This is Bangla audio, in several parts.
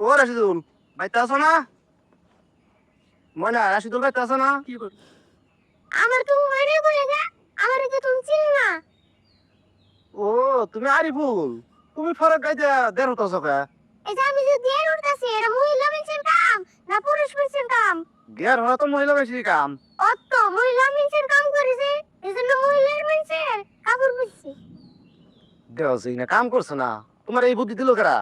ও রাশিদুল বাইতে আছো না? ময়না রাশিদুল বাইতে আছো না? কি কর আমার তো মনে গা আমার কি তুমি চিন না। ও তুমি আরিফুল তুমি ফরক গাইতে দেড় হতো সকা এই যে আমি যে উঠতেছি এটা মহিলা মানুষের কাম না পুরুষ মানুষের কাম? গের হওয়া তো মহিলা বেশি কাম। অত মহিলা মানুষের কাম করেছে এই জন্য মহিলার মানুষের কাপড় বুঝছি দেওয়া না কাম করছ না। তোমার এই বুদ্ধি দিল কারা?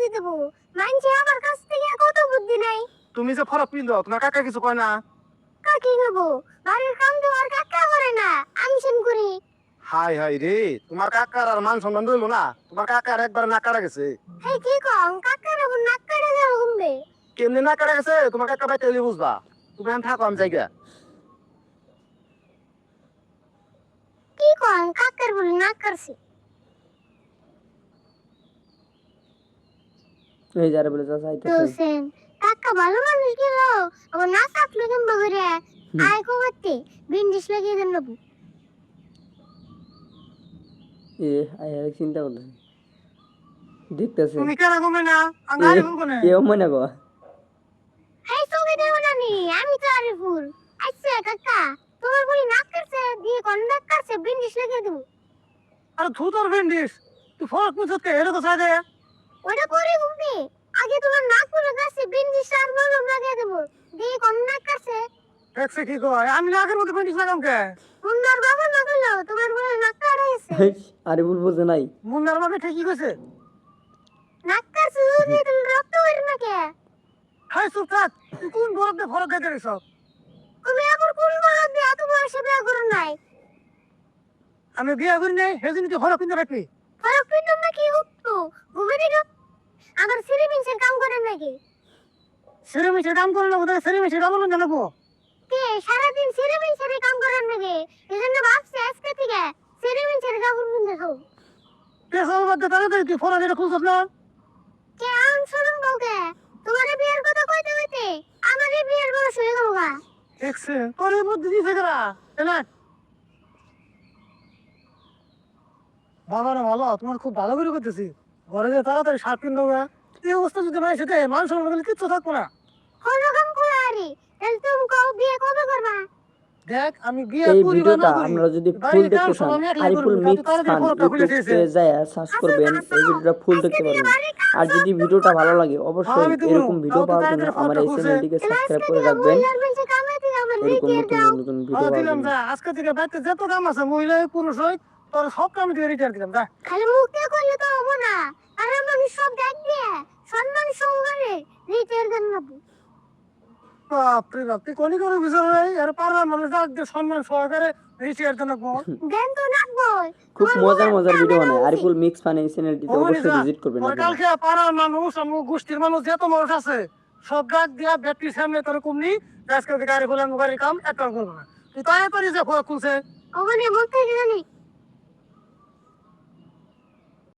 বুদ্ধি দেবো। মানছে আমার কাছ থেকে কত বুদ্ধি নাই। তুমি যে ফরক পিন্ধো তোমার কাকা কিছু কয় না? কাকি নেব বাড়ির কাম তো আর কাকা করে না আমি সেন করি। হাই হাই রে তোমার কাকার আর মান সম্মান রইল না? তোমার কাকার একবার না কাটা গেছে। এই কি কম? কাকার আবার নাক কাটা যাবে ঘুমবে কেমনি না কাটা গেছে? তোমার কাকা বাইতে এলে বুঝবা। তুমি এখন থাকো আমি জায়গা কি কম? কাকার বলে নাক কাটছে। এই যারে বলে চাচা আইতেছে হোসেন কাকা ভালো মানুষ গেল। আবার না কাটলো কেমন করে আয় কমাতে বিন্ডিস লাগিয়ে দেন নেব এ আই আর চিন্তা করতেছে দেখতেছে তুমি কেন ঘুমে না? আমি আরিফুল কোনে? এও মনে গো এই তোকে দেবো না নি? আমি তো আরিফুল আচ্ছা কাকা তোমার বলি নাক কাটছে দিয়ে কোন নাক কাটছে বিন্ডিস লাগিয়ে দেবো। আরে থু তোর ভেন্ডিস তুই ফরক পিছতে কে এর তো সাথে ওটা পরে ঘুমবে আগে তোমার নাক পুরো কাটছে বিন্ডিস আর মলম লাগিয়ে দেবো দিয়ে কোন নাক কাটছে কি কয়? আমি নাকের মধ্যে ভেন্ডিস লাগাম কে সুন্দর বাবা না গেলো তোমার বলে নাক কাটা আরে ভুল বোঝে নাই। মুন্নার বাবা ঠিকই কইছে? নাক কাটছে যদি তুমি রক্ত বের না কে? হাই সুরকাত কোন বরফ দিয়ে ফরক গাইতে রেছ তুমি আবার কোন বড় দিয়ে তোমার সাথে বিয়ে করো নাই? আমি বিয়ে করি নাই সেদিন তুই ফরক কিনতে রাখবি ফারুক পিন্টু নাকি উঠতো? ঘুমে দিল আমার সিঁড়ি কাম করেন নাকি? সেরে মিশে কাম করে নেব তাহলে সেরে মিশে কাম করবেন জানাব কে সারাদিন সিঁড়ি মিনসের কাম করেন নাকি? এই জন্য ভাবছি আজকে থেকে সিঁড়ি মিনসের কাপড় পিনতে খাও পেশার মধ্যে তাড়াতাড়ি তুই ফরক এটা খুলছ না? কে আন শুনুন বউকে? তোমার বিয়ের কথা কইতে কইতে আমার বিয়ের বয়স হয়ে গেল গা। দেখছে তোর বুদ্ধি দিছে কারা? এলা বাবা রে ভালো তোমার খুব ভালো করে করতেছি। ঘরে যে তাড়াতাড়ি সার কিন দেবো এই অবস্থা যদি মানে সেটা মান সম্মান করলে কিচ্ছু থাকব না। কোন রকম করে আরে তাহলে তুমি কও বিয়ে দেখ আমি বিয়ে করি না করি, আপনারা যদি ফুল দেখতে চান আমি আরিফুল মিক্স খুলে ইউটিউবে যায় সার্চ করবেন এই ভিডিওটা ফুল দেখতে পারবেন। আর যদি ভিডিওটা ভালো লাগে অবশ্যই এরকম ভিডিও পাওয়ার জন্য আমার এই চ্যানেলটিকে সাবস্ক্রাইব করে রাখবেন। এরকম নতুন নতুন ভিডিও পাওয়ার জন্য। আজকে থেকে বাড়িতে যত কাম আছে মহিলা পুরুষ হোক তোর সব কাম দিয়ে রিটায়ার দিলাম যা। খালি মুখে করলে তো হব না। আর মানুষ সব দিয়ে সম্মান সহকারে দেন নেব? বাপরে বাপ তুই কোনি করে বিচার নাই আর পাড়ার মানুষ ডাক সম্মান সহকারে রিটায়ার দেন দেন তো নাকবই খুব মজার মজার ভিডিও বানায়। আরিফুল মিক্স ফান এই চ্যানেলটিতে অবশ্যই ভিজিট করবেন কালকে পাড়ার মানুষ আমার গোষ্ঠীর মানুষ যত মানুষ আছে সব ডাক দিয়া ব্যাটির সামনে তোর কমনি আজকে গাড়ি খোলা গাড়ি কাম একটা করব না। তুই তাড়াতাড়ি যে খুলছে। ওখানে বলতে জানি।